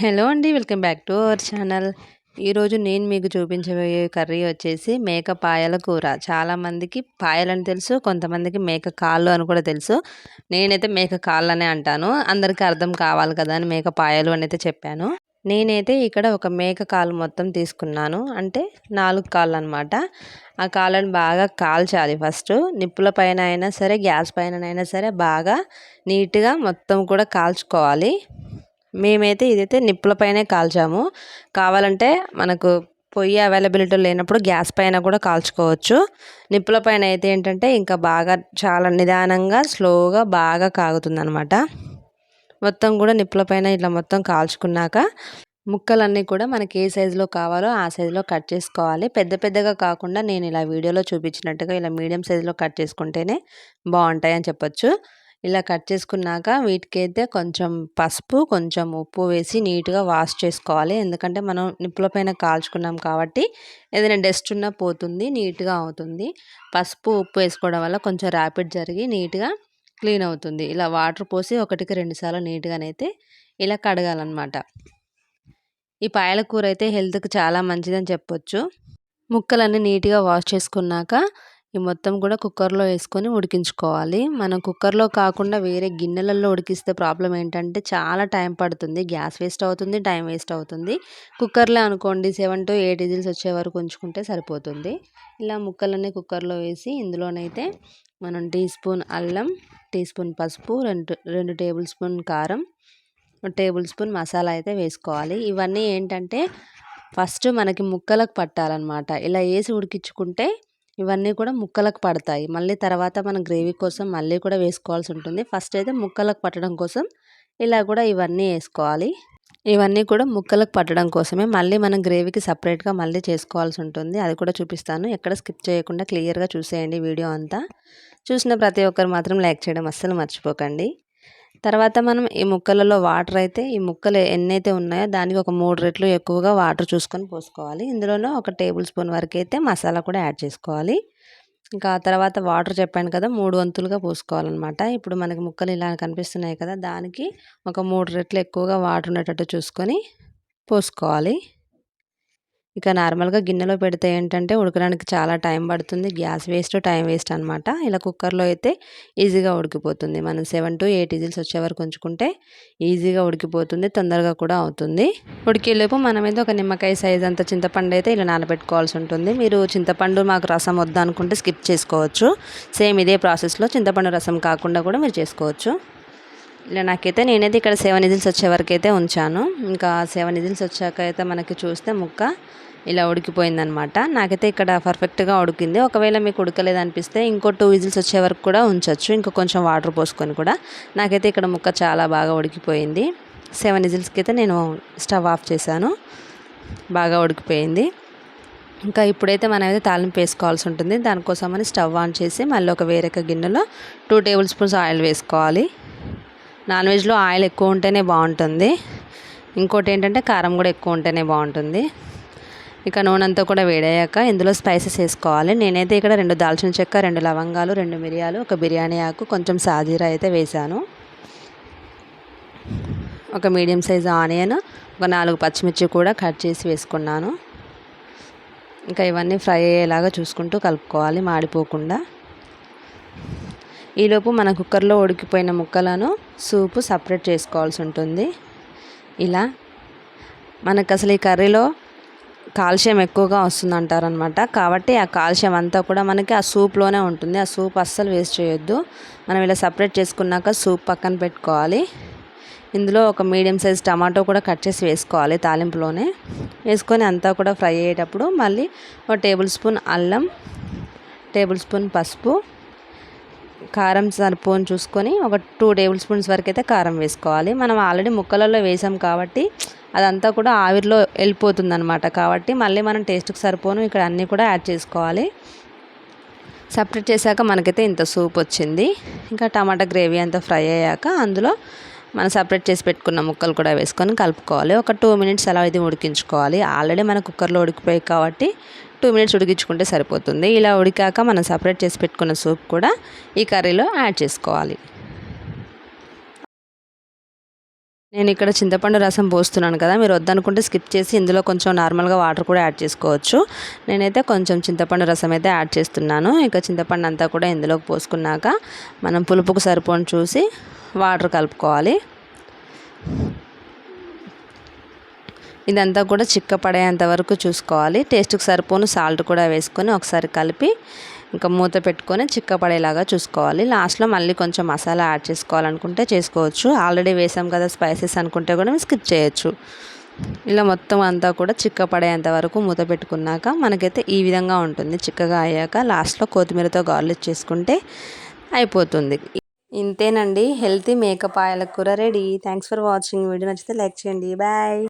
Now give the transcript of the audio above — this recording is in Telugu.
హలో అండి welcome back to our channel. ఈరోజు నేను మీకు చూపించబోయే కర్రీ వచ్చేసి మేక పాయల కూర. చాలామందికి పాయలని తెలుసు కొంతమందికి మేక కాళ్ళు అని కూడా తెలుసు. నేనైతే మేక కాళ్ళు అనే అంటాను. అందరికీ అర్థం కావాలి కదా అని మేక పాయలు అని అయితే చెప్పాను. నేనైతే ఇక్కడ ఒక మేక కాలు మొత్తం తీసుకున్నాను. అంటే నాలుగు కాళ్ళు అనమాట ఆ కాళ్ళని బాగా కాల్చాలి ఫస్ట్. నిప్పుల పైన అయినా సరే గ్యాస్ పైన అయినా సరే బాగా నీట్గా మొత్తం కూడా కాల్చుకోవాలి. మేమైతే ఇదైతే నిప్పులపైనే కాల్చాము. కావాలంటే మనకు పొయ్యి అవైలబిలిటీ లేనప్పుడు గ్యాస్ పైన కూడా కాల్చుకోవచ్చు. నిప్పుల పైన అయితే ఏంటంటే ఇంకా బాగా చాలా నిదానంగా స్లోగా బాగా కాగుతుంది అనమాట మొత్తం కూడా నిప్పుల పైన ఇట్లా మొత్తం కాల్చుకున్నాక ముక్కలన్నీ కూడా మనకి ఏ సైజులో కావాలో ఆ సైజులో కట్ చేసుకోవాలి. పెద్ద పెద్దగా కాకుండా నేను ఇలా వీడియోలో చూపించినట్టుగా ఇలా మీడియం సైజులో కట్ చేసుకుంటేనే బాగుంటాయి అని చెప్పొచ్చు. ఇలా కట్ చేసుకున్నాక వీటికైతే కొంచెం పసుపు కొంచెం ఉప్పు వేసి నీట్గా వాష్ చేసుకోవాలి. ఎందుకంటే మనం నిప్పుల పైన కాల్చుకున్నాం కాబట్టి ఏదైనా డస్ట్ ఉన్నా పోతుంది నీట్గా అవుతుంది. పసుపు ఉప్పు వేసుకోవడం వల్ల కొంచెం ర్యాపిడ్ జరిగి నీట్గా క్లీన్ అవుతుంది. ఇలా వాటర్ పోసి ఒకటికి రెండుసార్లు నీట్గానైతే ఇలా కడగాలన్నమాట. ఈ పాయల కూర అయితే హెల్త్కి చాలా మంచిదని చెప్పొచ్చు. ముక్కలన్నీ నీట్గా వాష్ చేసుకున్నాక ఈ మొత్తం కూడా కుక్కర్లో వేసుకొని ఉడికించుకోవాలి. మనం కుక్కర్లో కాకుండా వేరే గిన్నెలలో ఉడికిస్తే ప్రాబ్లం ఏంటంటే చాలా టైం పడుతుంది. గ్యాస్ వేస్ట్ అవుతుంది టైం వేస్ట్ అవుతుంది. కుక్కర్లో అనుకోండి సెవెన్ టు ఎయిట్ విజిల్స్ వచ్చే వరకు ఉంచుకుంటే సరిపోతుంది. ఇలా ముక్కలన్నీ కుక్కర్లో వేసి ఇందులోనైతే మనం టీ స్పూన్ అల్లం టీ స్పూన్ పసుపు రెండు రెండు టేబుల్ స్పూన్ కారం టేబుల్ స్పూన్ మసాలా అయితే వేసుకోవాలి. ఇవన్నీ ఏంటంటే ఫస్ట్ మనకి ముక్కలకు పట్టాలన్నమాట. ఇలా వేసి ఉడికించుకుంటే ఇవన్నీ కూడా ముక్కలకు పడతాయి. మళ్ళీ తర్వాత మనం గ్రేవీ కోసం మళ్ళీ కూడా వేసుకోవాల్సి ఉంటుంది. ఫస్ట్ అయితే ముక్కలకు పట్టడం కోసం ఇలా కూడా ఇవన్నీ వేసుకోవాలి. ఇవన్నీ కూడా ముక్కలకు పట్టడం కోసమే మళ్ళీ మనం గ్రేవీకి సపరేట్గా మళ్ళీ చేసుకోవాల్సి ఉంటుంది. అది కూడా చూపిస్తాను. ఎక్కడ స్కిప్ చేయకుండా క్లియర్గా చూసేయండి వీడియో అంతా. చూసిన ప్రతి ఒక్కరు మాత్రం లైక్ చేయడం అస్సలు మర్చిపోకండి. తర్వాత మనం ఈ ముక్కలలో వాటర్ అయితే ఈ ముక్కలు ఎన్నైతే ఉన్నాయో దానికి ఒక మూడు రెట్లు ఎక్కువగా వాటర్ చూసుకొని పోసుకోవాలి. ఇందులోనే ఒక టేబుల్ స్పూన్ వరకు అయితే మసాలా కూడా యాడ్ చేసుకోవాలి. ఇంకా తర్వాత వాటర్ చెప్పాను కదా మూడు వంతులుగా పోసుకోవాలన్నమాట. ఇప్పుడు మనకి ముక్కలు ఇలా కనిపిస్తున్నాయి కదా దానికి ఒక మూడు రెట్లు ఎక్కువగా వాటర్ ఉండేటట్టు చూసుకొని పోసుకోవాలి. ఇక నార్మల్గా గిన్నెలో పెడితే ఏంటంటే ఉడకడానికి చాలా టైం పడుతుంది. గ్యాస్ వేస్ట్ టైం వేస్ట్ అనమాట ఇలా కుక్కర్లో అయితే ఈజీగా ఉడికిపోతుంది. మనం సెవెన్ టు ఎయిట్ విజిల్స్ వచ్చే వరకు ఉంచుకుంటే ఈజీగా ఉడికిపోతుంది తొందరగా కూడా అవుతుంది. ఉడికేలోపు మనమైతే ఒక నిమ్మకాయ సైజ్ అంత చింతపండు అయితే ఇలా నానబెట్టుకోవాల్సి ఉంటుంది. మీరు చింతపండు మాకు రసం వద్దు అనుకుంటే స్కిప్ చేసుకోవచ్చు. సేమ్ ఇదే ప్రాసెస్లో చింతపండు రసం కాకుండా కూడా మీరు చేసుకోవచ్చు. ఇలా నాకైతే నేనైతే ఇక్కడ సెవెన్ ఇజిల్స్ వచ్చే వరకు అయితే ఉంచాను. ఇంకా సెవెన్ ఇజిల్స్ వచ్చాక అయితే మనకి చూస్తే ముక్క ఇలా ఉడికిపోయిందనమాట. నాకైతే ఇక్కడ పర్ఫెక్ట్గా ఉడికింది. ఒకవేళ మీకు ఉడకలేదు అనిపిస్తే ఇంకో టూ విజిల్స్ వచ్చే వరకు కూడా ఉంచవచ్చు ఇంకా కొంచెం వాటర్ పోసుకొని కూడా. నాకైతే ఇక్కడ ముక్క చాలా బాగా ఉడికిపోయింది. సెవెన్ విజిల్స్కి అయితే నేను స్టవ్ ఆఫ్ చేశాను. బాగా ఉడికిపోయింది. ఇంకా ఇప్పుడైతే మనం అయితే తాలింపు వేసుకోవాల్సి ఉంటుంది. దానికోసమని స్టవ్ ఆన్ చేసి మళ్ళీ ఒక వేరొక గిన్నెలో టూ టేబుల్ స్పూన్స్ ఆయిల్ వేసుకోవాలి. నాన్ వెజ్లో ఆయిల్ ఎక్కువ ఉంటేనే బాగుంటుంది. ఇంకోటి ఏంటంటే కారం కూడా ఎక్కువ ఉంటేనే బాగుంటుంది. ఇక నూనె అంతా కూడా వేడయ్యాక ఇందులో స్పైసెస్ వేసుకోవాలి. నేనైతే ఇక్కడ రెండు దాల్చిన చెక్క రెండు లవంగాలు రెండు మిరియాలు ఒక బిర్యానీ ఆకు కొంచెం సాజీరా అయితే వేశాను. ఒక మీడియం సైజు ఆనియన్ ఒక నాలుగు పచ్చిమిర్చి కూడా కట్ చేసి వేసుకున్నాను. ఇంకా ఇవన్నీ ఫ్రై అయ్యేలాగా చూసుకుంటూ కలుపుకోవాలి మాడిపోకుండా. ఈలోపు మన కుక్కర్లో ఉడికిపోయిన ముక్కలను సూపు సపరేట్ చేసుకోవాల్సి ఉంటుంది. ఇలా మనకు అసలు ఈ కర్రీలో కాల్షియం ఎక్కువగా వస్తుంది అంటారనమాట కాబట్టి ఆ కాల్షియం అంతా కూడా మనకి ఆ సూప్లోనే ఉంటుంది. ఆ సూప్ అస్సలు వేస్ట్ చేయొద్దు. మనం ఇలా సపరేట్ చేసుకున్నాక సూప్ పక్కన పెట్టుకోవాలి. ఇందులో ఒక మీడియం సైజ్ టమాటో కూడా కట్ చేసి వేసుకోవాలి తాలింపులోనే. వేసుకొని అంతా కూడా ఫ్రై అయ్యేటప్పుడు మళ్ళీ ఒక టేబుల్ స్పూన్ అల్లం టేబుల్ స్పూన్ పసుపు కారం సరిపోని చూసుకొని ఒక టూ టేబుల్ స్పూన్స్ వరకు అయితే కారం వేసుకోవాలి. మనం ఆల్రెడీ ముక్కలలో వేసాం కాబట్టి అదంతా కూడా ఆవిరిలో వెళ్ళిపోతుంది అనమాట కాబట్టి మళ్ళీ మనం టేస్ట్కి సరిపోను. ఇక్కడ అన్నీ కూడా యాడ్ చేసుకోవాలి. సపరేట్ చేశాక మనకైతే ఇంత సూప్ వచ్చింది. ఇంకా టమాటా గ్రేవీ అంతా ఫ్రై అయ్యాక అందులో మనం సపరేట్ చేసి పెట్టుకున్న ముక్కలు కూడా వేసుకొని కలుపుకోవాలి. ఒక టూ మినిట్స్ అలా ఇది ఉడికించుకోవాలి. ఆల్రెడీ మన కుక్కర్లో ఉడికిపోయి కాబట్టి టూ మినిట్స్ ఉడికించుకుంటే సరిపోతుంది. ఇలా ఉడికాక మనం సపరేట్ చేసి పెట్టుకున్న సూప్ కూడా ఈ కర్రీలో యాడ్ చేసుకోవాలి. నేను ఇక్కడ చింతపండు రసం పోస్తున్నాను కదా మీరు వద్దనుకుంటే స్కిప్ చేసి ఇందులో కొంచెం నార్మల్గా వాటర్ కూడా యాడ్ చేసుకోవచ్చు. నేనైతే కొంచెం చింతపండు రసం అయితే యాడ్ చేస్తున్నాను. ఇంకా చింతపండు అంతా కూడా ఇందులోకి పోసుకున్నాక మనం పులుపుకు సరిపోని చూసి వాటర్ కలుపుకోవాలి. ఇదంతా కూడా చిక్క పడేంత వరకు చూసుకోవాలి. టేస్ట్కి సరిపోను సాల్ట్ కూడా వేసుకొని ఒకసారి కలిపి ఇంకా మూత పెట్టుకొని చిక్కపడేలాగా చూసుకోవాలి. లాస్ట్లో మళ్ళీ కొంచెం మసాలా యాడ్ చేసుకోవాలనుకుంటే చేసుకోవచ్చు. ఆల్రెడీ వేసాం కదా స్పైసెస్ అనుకుంటే కూడా స్కిప్ చేయొచ్చు. ఇలా మొత్తం అంతా కూడా చిక్కపడేంత వరకు మూత పెట్టుకున్నాక మనకైతే ఈ విధంగా ఉంటుంది. చిక్కగా అయ్యాక లాస్ట్లో కొత్తిమీరతో గార్లిక్ చేసుకుంటే అయిపోతుంది. ఇంతేనండి. హెల్తీ మేకప్ ఆయిల కూర ready thanks for watching video నచ్చితే లైక్ చేయండి. బాయ్